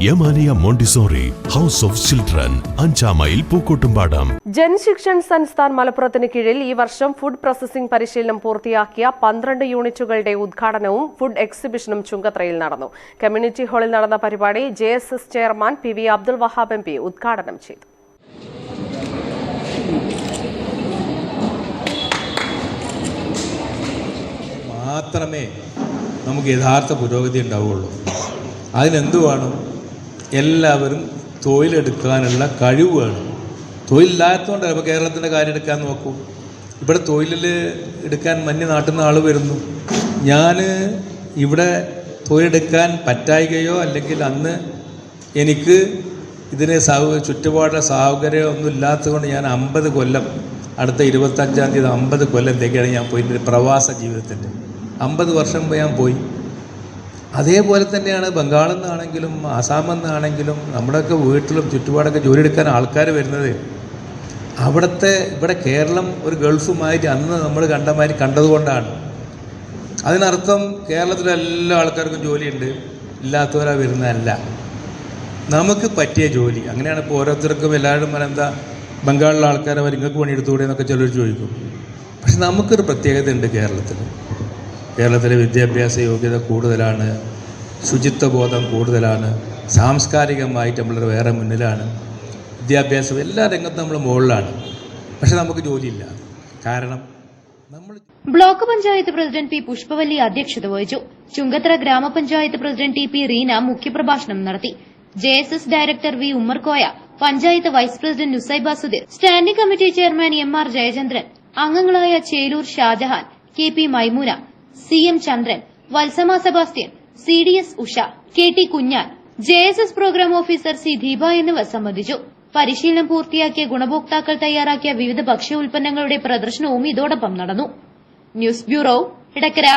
Yamaniya montessori house of children അഞ്ചാം mile Pookkottumpadam. Jan Shikshan Sansthan മലപ്പുറത്തിന് കീഴിൽ ഈ വർഷം ഫുഡ് പ്രോസസിംഗ് പരിശീലനം പൂർത്തിയാക്കിയ പന്ത്രണ്ട് യൂണിറ്റുകളുടെ ഉദ്ഘാടനവും ഫുഡ് എക്സിബിഷനും ചുങ്കത്രയിൽ നടന്നു. കമ്മ്യൂണിറ്റി ഹാളിൽ നടന്ന പരിപാടി J S S chairman P V Abdul Wahab M P ഉദ്ഘാടനം ചെയ്തു. മാത്രമേ നമുക്ക് യഥാർത്ഥ പുരോഗതി ഉണ്ടാവുകയുള്ളൂ. അതിനെന്തു വേണം? എല്ലാവരും തൊഴിലെടുക്കാനുള്ള കഴിവ് വേണം തൊഴിലില്ലാത്തതുകൊണ്ട് ഇപ്പോൾ കേരളത്തിന്റെ കാര്യം എടുക്കാൻ നോക്കൂ. ഇവിടെ തൊഴിലിൽ എടുക്കാൻ മഞ്ഞ നാട്ടിൽ നിന്ന് ആൾ വരുന്നു. ഞാൻ ഇവിടെ തൊഴിലെടുക്കാൻ പറ്റായികയോ അല്ലെങ്കിൽ അന്ന് എനിക്ക് ഇതിനെ സൗ ചുറ്റുപാടുള്ള സൗകര്യം ഒന്നും ഇല്ലാത്തതുകൊണ്ട് ഞാൻ അമ്പത് കൊല്ലം അടുത്ത ഇരുപത്തഞ്ചാം തീയതി അമ്പത് കൊല്ലത്തേക്കാണ് ഞാൻ പോയി പ്രവാസ ജീവിതത്തിന്റെ. അമ്പത് വർഷം മുമ്പ് ഞാൻ പോയി. അതേപോലെ തന്നെയാണ് ബംഗാളിൽ നിന്നാണെങ്കിലും ആസാമിൽ നിന്നാണെങ്കിലും നമ്മുടെയൊക്കെ വീട്ടിലും ചുറ്റുപാടൊക്കെ ജോലി എടുക്കാൻ ആൾക്കാർ വരുന്നത്. അവിടുത്തെ ഇവിടെ കേരളം ഒരു ഗൾഫുമായിട്ട് അന്ന് നമ്മൾ കണ്ട മാതിരി കണ്ടതുകൊണ്ടാണ് അതിനർത്ഥം കേരളത്തിലെ എല്ലാ ആൾക്കാർക്കും ജോലിയുണ്ട് ഇല്ലാത്തവരാ വരുന്നതല്ല. നമുക്ക് പറ്റിയ ജോലി. അങ്ങനെയാണ് ഇപ്പോൾ ഓരോരുത്തർക്കും എല്ലാവരും എന്താ ബംഗാളിലെ ആൾക്കാരെ അവർ ഇങ്ങൾക്ക് പണിയെടുത്തുകൂടെ എന്നൊക്കെ ചിലർ ചോദിക്കും. പക്ഷെ നമുക്കൊരു പ്രത്യേകത ഉണ്ട് കേരളത്തിൽ. കേരളത്തിലെ വിദ്യാഭ്യാസ യോഗ്യത കൂടുതലാണ് ശുചിത്വ ബോധം കൂടുതലാണ് സാംസ്കാരികമായിട്ട് നമ്മൾ വേറെ മുന്നിലാണ് വിദ്യാഭ്യാസം എല്ലാ രംഗത്തും നമ്മൾ മുകളിലാണ്. പക്ഷെ നമുക്ക് ജോലിയില്ല. കാരണം നമ്മൾ block panchayat president P Pushpavalli അധ്യക്ഷത വഹിച്ചു. ചുങ്കത്ര ഗ്രാമപഞ്ചായത്ത് പ്രസിഡന്റ് ടി പി റീന മുഖ്യപ്രഭാഷണം നടത്തി. J S S director V Ummerkoya panchayat vice president Nusaiba Sudheer standing committee chairman M R Jayachandran അംഗങ്ങളായ Chelur Shajahan K P Maimoona C M Chandran Valsamma Sebastian C D S Usha K T Kunjan J S S programme officer C Deepa എന്നിവർ സംബന്ധിച്ചു. പരിശീലനം പൂർത്തിയാക്കിയ ഗുണഭോക്താക്കൾ തയ്യാറാക്കിയ വിവിധ ഭക്ഷ്യ ഉൽപ്പന്നങ്ങളുടെ പ്രദർശനവും ഇതോടൊപ്പം നടന്നു. News bureau Edakkara.